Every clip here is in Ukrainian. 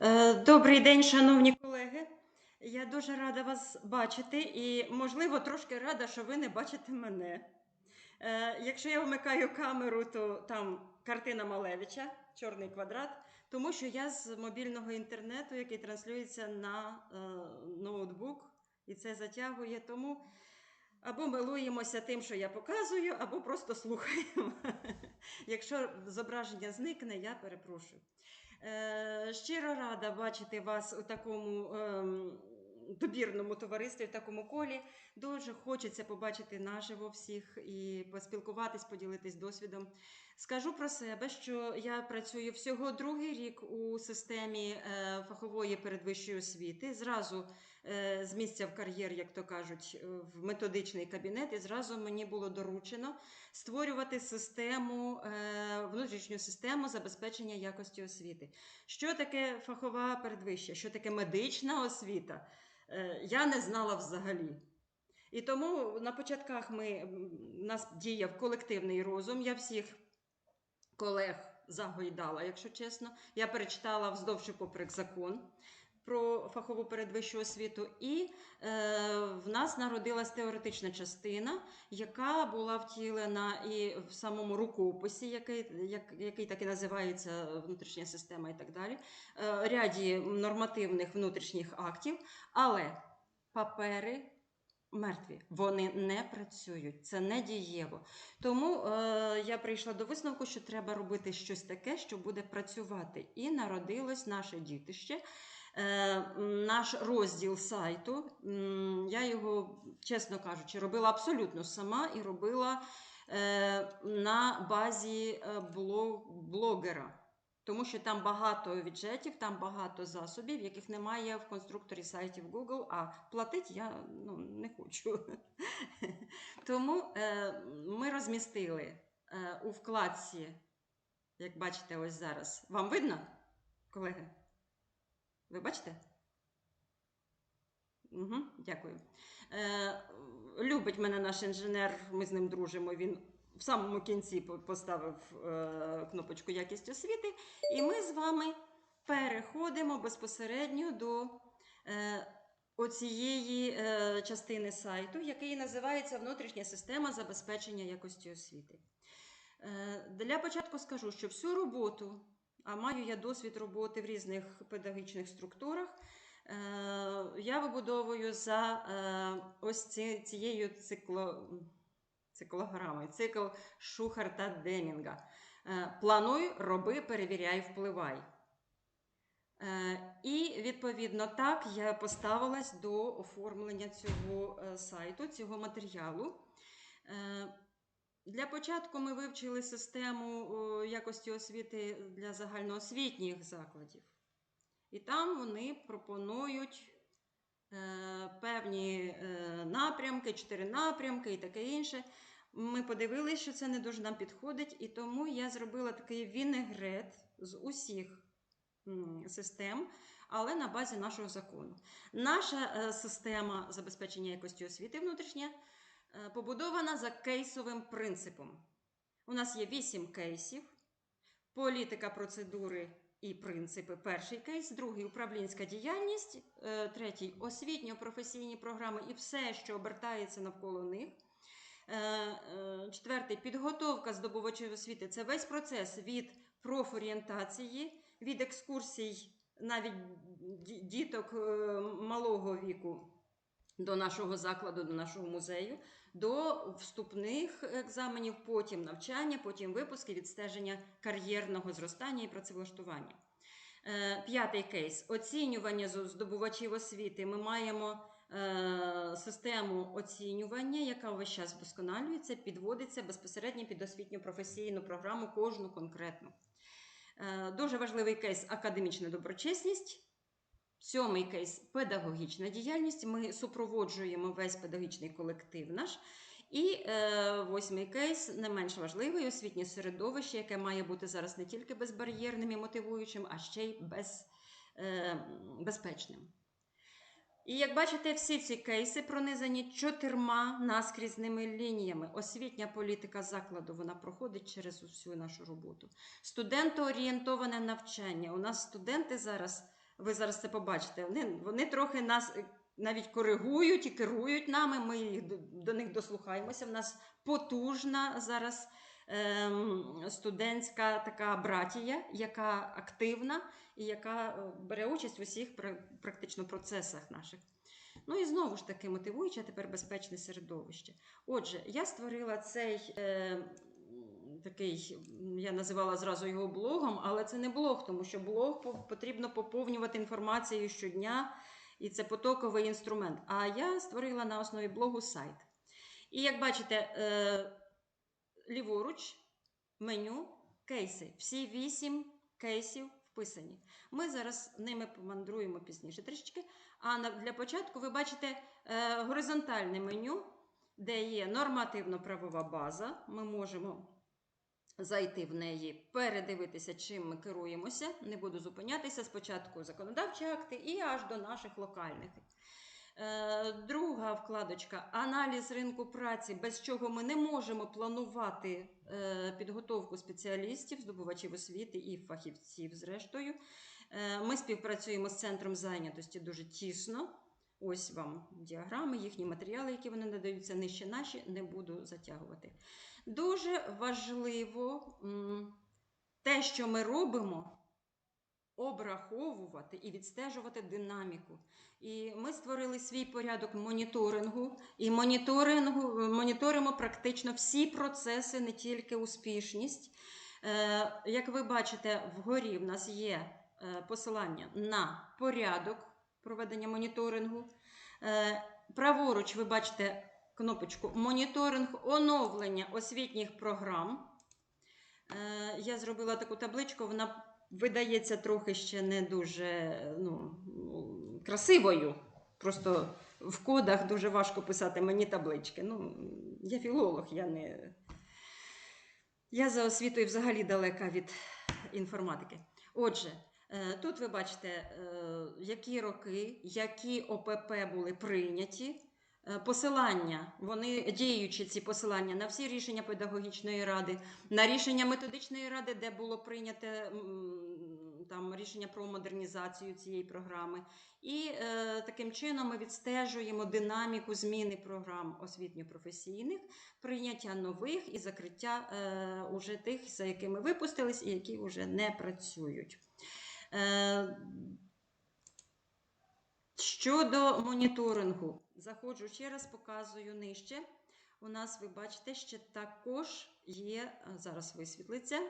Е, Добрий день, шановні колеги. Я дуже рада вас бачити і, можливо, трошки рада, що ви не бачите мене. Е, Якщо я вмикаю камеру, то там картина Малевича, чорний квадрат, тому що я з мобільного інтернету, який транслюється на е, ноутбук, і це затягує. Тому або милуємося тим, що я показую, або просто слухаємо. Якщо зображення зникне, я перепрошую. Е, Щиро рада бачити вас у такому ем, добірному товаристві, в такому колі. Дуже хочеться побачити наживо всіх і поспілкуватись, поділитись досвідом. Скажу про себе, що я працюю всього другий рік у системі е, фахової передвищої освіти. Зразу е, з місця в кар'єр, як то кажуть, е, в методичний кабінет, і зразу мені було доручено створювати систему, внутрішню систему забезпечення якості освіти. Що таке фахова передвища, що таке медична освіта, я не знала взагалі. І тому на початках ми, нас діяв колективний розум. Я всіх колег загойдала, якщо чесно. Я перечитала вздовж і закон про фахову передвищу освіту, і е, в нас народилась теоретична частина, яка була втілена і в самому рукописі, який, як, який так і називається внутрішня система і так далі, е, ряді нормативних внутрішніх актів, але папери. Мертві, вони не працюють, це не дієво. Тому е, я прийшла до висновку, що треба робити щось таке, що буде працювати. І народилось наше дітище. Е, наш розділ сайту. Я його, чесно кажучи, робила абсолютно сама і робила е, на базі е, блог, блогера. Тому що там багато віджетів, там багато засобів, яких немає в конструкторі сайтів Google, а платити я ну, не хочу. Тому е, ми розмістили е, у вкладці, як бачите, ось зараз. Вам видно, колеги? Ви бачите? Угу, дякую. Е, любить мене наш інженер, ми з ним дружимо. Він в самому кінці поставив е, кнопочку якість освіти, і ми з вами переходимо безпосередньо до е, оцієї е, частини сайту, який називається Внутрішня система забезпечення якості освіти. Для початку скажу, що всю роботу, а маю я досвід роботи в різних педагогічних структурах. Я вибудовую за ось цією цикло, циклограмою, цикл Шухарта Демінга. Е, Плануй, роби, перевіряй, впливай. Е, І відповідно так я поставилась до оформлення цього е, сайту, цього матеріалу. Для початку ми вивчили систему якості освіти для загальноосвітніх закладів. І там вони пропонують певні е, напрямки, чотири напрямки і таке інше. Ми подивилися, що це не дуже нам підходить, і тому я зробила такий вінегрет з усіх систем, але на базі нашого закону. Наша е, система забезпечення якості освіти внутрішня е, побудована за кейсовим принципом. У нас є вісім кейсів: політика, процедури і принципи. Перший кейс, другий управлінська діяльність, е, третій освітньо-професійні програми і все, що обертається навколо них. Е, е, Четвертий підготовка здобувачів освіти це весь процес від профорієнтації, від екскурсій навіть діток малого віку до нашого закладу, до нашого музею, до вступних екзаменів, потім навчання, потім випуски, відстеження кар'єрного зростання і працевлаштування. Е, П'ятий кейс оцінювання здобувачів освіти. Ми маємо е, систему оцінювання, яка весь час вдосконалюється, підводиться безпосередньо під освітню професійну програму, кожну конкретну. Е, Дуже важливий кейс академічна доброчесність. Сьомий кейс педагогічна діяльність. Ми супроводжуємо весь педагогічний колектив наш. І е, восьмий кейс, не менш важливий, освітнє середовище, яке має бути зараз не тільки безбар'єрним і мотивуючим, а ще й без, е, безпечним. І як бачите, всі ці кейси пронизані чотирма наскрізними лініями. Освітня політика закладу вона проходить через усю нашу роботу. Студентоорієнтоване навчання. У нас студенти зараз Ви зараз це побачите. Вони, вони трохи нас е, навіть коригують і керують нами. Ми їх, до, них дослухаємося. В нас потужна зараз ем, студентська така братія, яка активна і яка е, бере участь в усіх практично процесах наших. Ну і знову ж таки мотивуюче тепер безпечне середовище. Отже, я створила цей е, такий, я називала зразу його блогом, але це не блог, тому що блог потрібно поповнювати інформацією щодня, і це потоковий інструмент. А я створила на основі блогу сайт. І як бачите, е, ліворуч меню кейси. Всі вісім кейсів вписані. Ми зараз ними помандруємо пізніше трішечки. А для початку ви бачите е, горизонтальне меню, де є нормативно-правова база. Ми можемо зайти в неї, передивитися, чим ми керуємося. Не буду зупинятися. Спочатку законодавчі акти і аж до наших локальних. Е, Друга вкладочка аналіз ринку праці, без чого ми не можемо планувати е, підготовку спеціалістів, здобувачів освіти і фахівців, зрештою. Е, Ми співпрацюємо з центром зайнятості дуже тісно. Ось вам діаграми, їхні матеріали, які вони надаються нижче наші, не буду затягувати. Дуже важливо те, що ми робимо, обраховувати і відстежувати динаміку. І ми створили свій порядок моніторингу, і моніторингу, моніторимо практично всі процеси, не тільки успішність. Е, як ви бачите, вгорі в нас є е, посилання на порядок проведення моніторингу. Е, праворуч ви бачите кнопочку Моніторинг оновлення освітніх програм. Е, я зробила таку табличку, вона видається трохи ще не дуже ну, красивою. Просто в кодах дуже важко писати мені таблички. Ну, я філолог, я не. Я за освітою взагалі далека від інформатики. Отже, тут ви бачите, е, які роки, які ОПП були прийняті. Е, Посилання, вони діючі ці посилання на всі рішення педагогічної ради, на рішення методичної ради, де було прийняте м, там рішення про модернізацію цієї програми. І е, таким чином ми відстежуємо динаміку зміни програм освітньо-професійних, прийняття нових і закриття е, уже тих, за якими випустились і які вже не працюють. Е, Щодо моніторингу, заходжу ще раз, показую нижче. У нас, ви бачите, ще також є, зараз висвітлиться,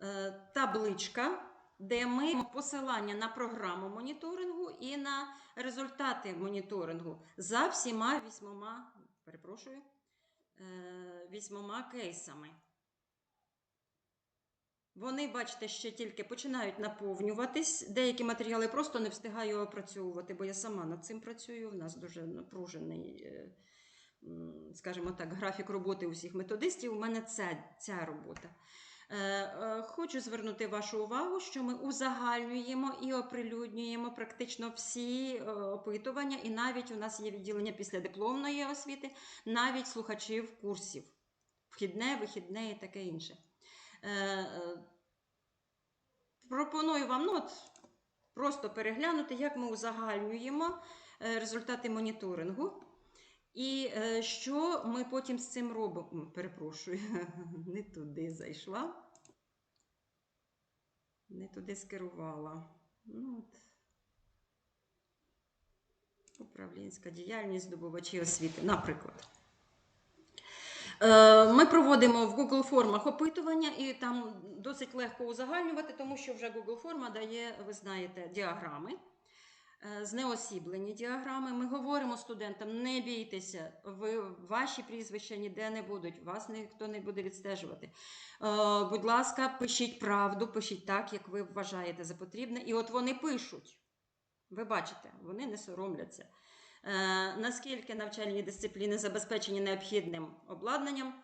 е, табличка, де ми посилання на програму моніторингу і на результати моніторингу за всіма вісьмома, перепрошую, е, вісьмома кейсами. Вони, бачите, ще тільки починають наповнюватись. Деякі матеріали просто не встигаю опрацьовувати, бо я сама над цим працюю. У нас дуже напружений, е, скажімо так, графік роботи усіх методистів. У мене ця, ця робота. Е, е, Хочу звернути вашу увагу, що ми узагальнюємо і оприлюднюємо практично всі опитування, і навіть у нас є відділення післядипломної освіти, навіть слухачів курсів. Вхідне, вихідне і таке інше. Е, е, Пропоную вам ну, от, просто переглянути, як ми узагальнюємо е, результати моніторингу. І що ми потім з цим робимо? Перепрошую, не туди зайшла. Не туди скерувала. Ну, от. Управлінська діяльність здобувачі освіти, наприклад. Е, Ми проводимо в Google формах опитування, і там досить легко узагальнювати, тому що вже Google форма дає, ви знаєте, діаграми, е, знеосіблені діаграми. Ми говоримо студентам: не бійтеся, ви, ваші прізвища ніде не будуть, вас ніхто не буде відстежувати. Е, Будь ласка, пишіть правду, пишіть так, як ви вважаєте за потрібне. І от вони пишуть. Ви бачите, вони не соромляться. Е, наскільки навчальні дисципліни забезпечені необхідним обладнанням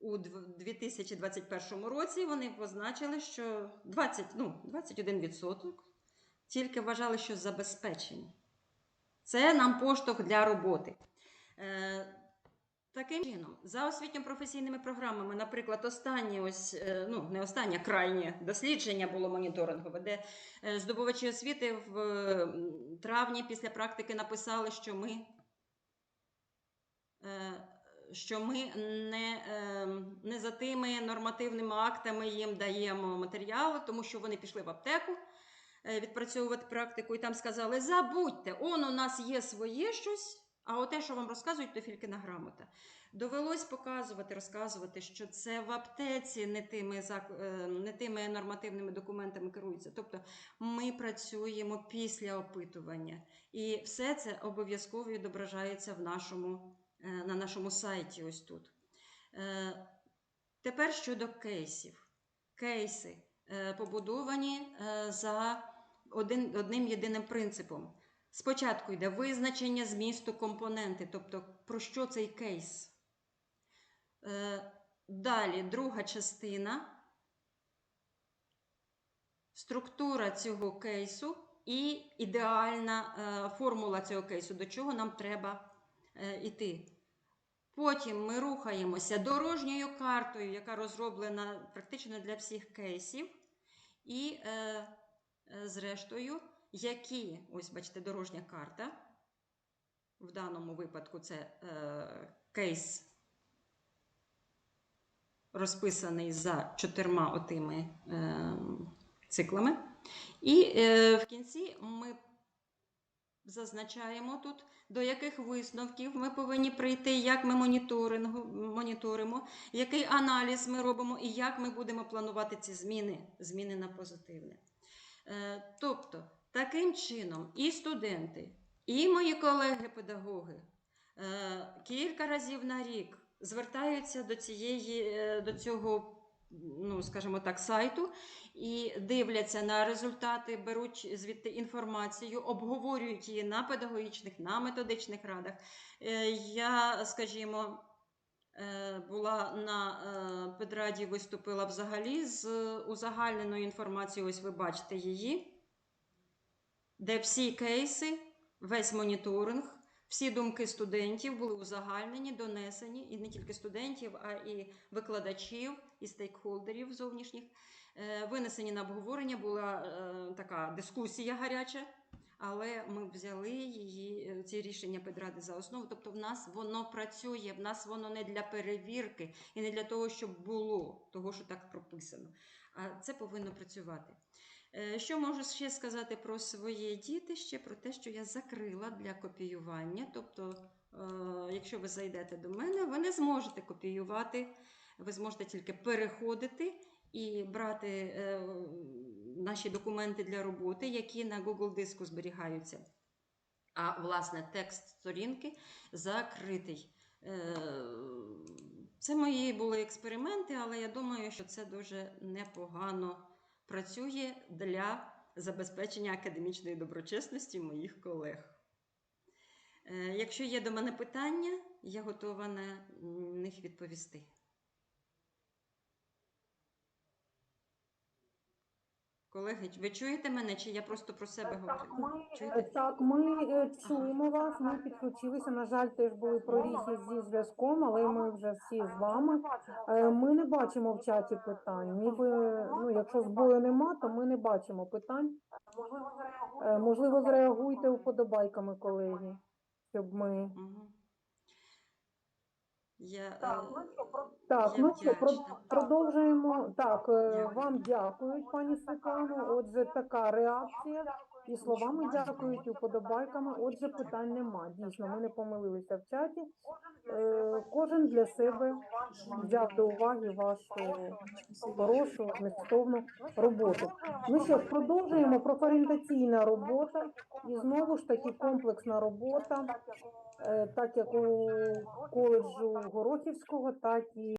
у дв- 2021 році вони позначили, що 20, ну, 21% тільки вважали, що забезпечені. Це нам поштовх для роботи. Таким чином, за освітньо-професійними програмами, наприклад, останнє ось, е, ну не останнє, крайнє дослідження було моніторингове, де е, здобувачі освіти в е, травні після практики написали, що ми, що ми не, не за тими нормативними актами їм даємо матеріали, тому що вони пішли в аптеку відпрацьовувати практику, і там сказали: забудьте, он у нас є своє щось. А оте, що вам розказують, то фількина грамота. Довелось показувати, розказувати, що це в аптеці не тими, е, не тими нормативними документами керуються. Тобто ми працюємо після опитування. І все це обов'язково відображається в нашому, е, на нашому сайті. Ось тут. Е, Тепер щодо кейсів. Кейси побудовані за один, одним єдиним принципом. Спочатку йде визначення змісту компоненти, тобто про що цей кейс. Е, Далі друга частина. Структура цього кейсу і ідеальна е, формула цього кейсу, до чого нам треба е, йти. Потім ми рухаємося дорожньою картою, яка розроблена практично для всіх кейсів. І, зрештою, які, ось бачите, дорожня карта. В даному випадку це е, кейс розписаний за чотирма отими е, циклами. І е, в кінці ми зазначаємо тут, до яких висновків ми повинні прийти, як ми моніторимо, який аналіз ми робимо і як ми будемо планувати ці зміни, зміни на позитивне. Е, Тобто, таким чином, і студенти, і мої колеги-педагоги е, кілька разів на рік звертаються до цієї, е, до цього, ну, скажімо так, сайту і дивляться на результати, беруть звідти інформацію, обговорюють її на педагогічних, на методичних радах. Е, Я, скажімо, була на педраді, виступила взагалі з узагальненою інформацією. Ось ви бачите її, де всі кейси, весь моніторинг. Всі думки студентів були узагальнені, донесені, і не тільки студентів, а і викладачів, і стейкхолдерів зовнішніх. Е, Винесені на обговорення була е, така дискусія гаряча, але ми взяли її, е, ці рішення педради за основу. Тобто, в нас воно працює, в нас воно не для перевірки і не для того, щоб було, того, що так прописано. А це повинно працювати. Е, Що можу ще сказати про своє дітище? Про те, що я закрила для копіювання. Тобто, е, якщо ви зайдете до мене, ви не зможете копіювати, ви зможете тільки переходити і брати е, наші документи для роботи, які на Google диску зберігаються. А власне текст сторінки закритий. Це мої були експерименти, але я думаю, що це дуже непогано працює для забезпечення академічної доброчесності моїх колег. Е, Якщо є до мене питання, я готова на них відповісти. Колеги, ви чуєте мене, чи я просто про себе Так, говорю? ми, Чуєте? так, ми е, чуємо вас, ми підключилися. На жаль, теж були проріхи зі зв'язком, але ми вже всі з вами. Е, Ми не бачимо в чаті питань. Ніби, ну, якщо збою нема, то ми не бачимо питань. Е, Можливо, зреагуйте уподобайками, колеги, щоб ми. Мгм. Я, Так, е, Так, я ну що, про- продовжуємо. Так, е, Дякую. вам дякують, пані Світлано. Отже, така реакція. І словами дякують, і уподобайками. Отже, питань нема. Дійсно, ми не помилилися в чаті. Е, Кожен для себе взяв до уваги вашу хорошу, змістовну роботу. Ну що продовжуємо. Профорієнтаційна робота і знову ж таки комплексна робота, е, так як у коледжу Горохівського, так і